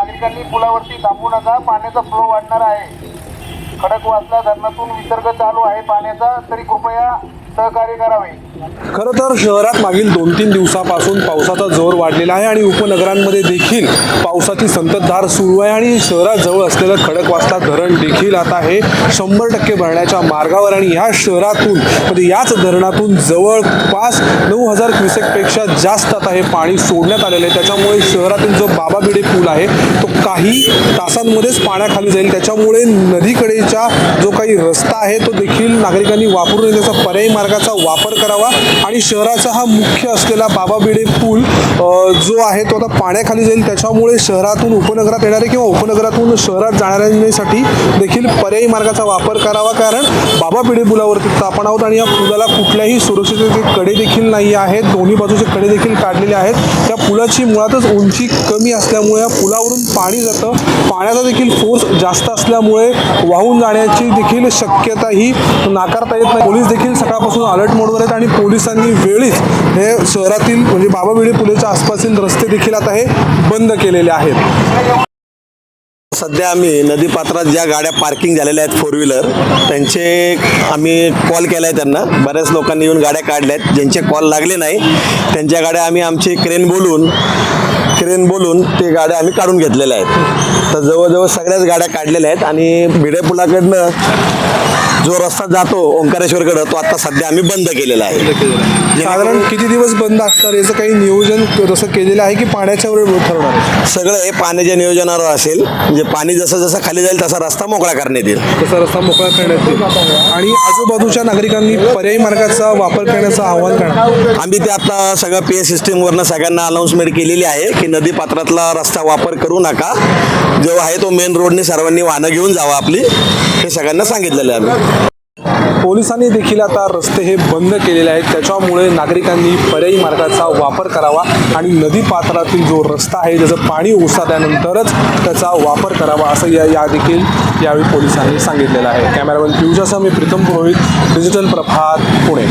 नागरिकांनी पुलावरती थांबू नका पाण्याचा फ्लो वाढणार आहे. खडकवासला धरणातून विसर्ग चालू आहे पाण्याचा तरी कृपया सहकार्य करावे. खरं तर शहरात मागील दोन तीन दिवसापासून पावसाचा जोर वाढलेला आहे आणि उपनगरांमध्ये देखील पावसाची संततधार सुरू आहे आणि शहराजवळ असलेलं खडकवासला धरण देखील आता हे शंभर टक्के भरण्याच्या मार्गावर आणि ह्या शहरातून म्हणजे याच धरणातून जवळपास नऊ हजार क्युसेकपेक्षा जास्त आता हे पाणी सोडण्यात आलेलं आहे. त्याच्यामुळे शहरातील जो बाबा बिडे पूल आहे तो काही तासांमध्येच पाण्याखाली जाईल. त्याच्यामुळे नदीकडेचा जो काही रस्ता आहे तो देखील नागरिकांनी वापरून त्याचा पर्यायी मार्गाचा वापर करावा. आणि शहराचा हा मुख्य असलेला बाबा बिडे पूल जो आहे तो आता पाण्याखाली जाईल. त्याच्यामुळे शहरातून उपनगरात येणारे किंवा उपनगरातून शहरात जाणाऱ्यांसाठी देखील पर्यायी मार्गाचा वापर करावा. कारण बाबा बिडे पुलावरती आपण आहोत आणि या पुलाला कुठल्याही सुरक्षिततेचे कडे देखील नाही आहेत. दोन्ही बाजूचे कडे देखील काढलेले आहेत. त्या पुलाची मुळातच उंची कमी असल्यामुळे या पुलावरून पाणी जातं. पाण्याचा देखील फोर्स जास्त असल्यामुळे वाहून जाण्याची देखील शक्यता ही नाकारता येत नाही. पोलीस देखील सकाळपासून अलर्ट मोडवर आहेत आणि पोलिसांनी वेळीच हे शहरातील म्हणजे बाबा बिडे पुलेच्या आसपासील रस्ते देखील आता हे बंद केलेले आहेत. सध्या आम्ही नदीपात्रात ज्या गाड्या पार्किंग झालेल्या आहेत फोर व्हीलर त्यांचे आम्ही कॉल केला आहे त्यांना. बऱ्याच लोकांनी येऊन गाड्या काढल्या आहेत ज्यांचे कॉल लागले नाही त्यांच्या गाड्या आम्ही आमची क्रेन बोलून क्रेन बोलून ते गाड्या आम्ही काढून घेतलेल्या आहेत. तर जवळजवळ सगळ्याच गाड्या काढलेल्या आहेत आणि भिडेपुलाकडनं जो रस्ता जातो ओंकारेश्वरकडं तो आता सध्या आम्ही बंद केलेला आहे. साधारण किती दिवस बंद असणार याचं काही नियोजन तसं केलेलं आहे की पाण्याच्या ठरवणार सगळं हे पाण्याच्या नियोजनावर असेल. म्हणजे पाणी जसं जसं खाली जाईल तसा रस्ता मोकळा करण्यात येईल. तसा रस्ता मोकळा करण्यात येईल. आणि आजूबाजूच्या नागरिकांनी पर्यायी मार्गाचा वापर करण्याचं आवाहन करणार आम्ही ते आता सगळं पे सिस्टीमवरनं सगळ्यांना अनाऊन्समेंट केलेली आहे की नदी पात्रातला रस्ता वापर करू नका. जो आहे तो मेन रोडने सर्वांनी वाहनं घेऊन जावा आपली. हे सगळ्यांना सांगितलेलं आहे आम्ही. पोलिसांनी देखील आता रस्ते हे बंद केलेले आहेत. त्याच्यामुळे नागरिकांनी पर्यायी मार्गाचा वापर करावा आणि नदी पात्रातील जो रस्ता आहे त्याचं पाणी ओसाडल्यानंतरच त्याचा वापर करावा असं या या देखील यावेळी पोलिसांनी सांगितलेलं आहे. कॅमेरामॅन पियुजासह मी प्रीतम पुरोहित डिजिटल प्रभात पुणे.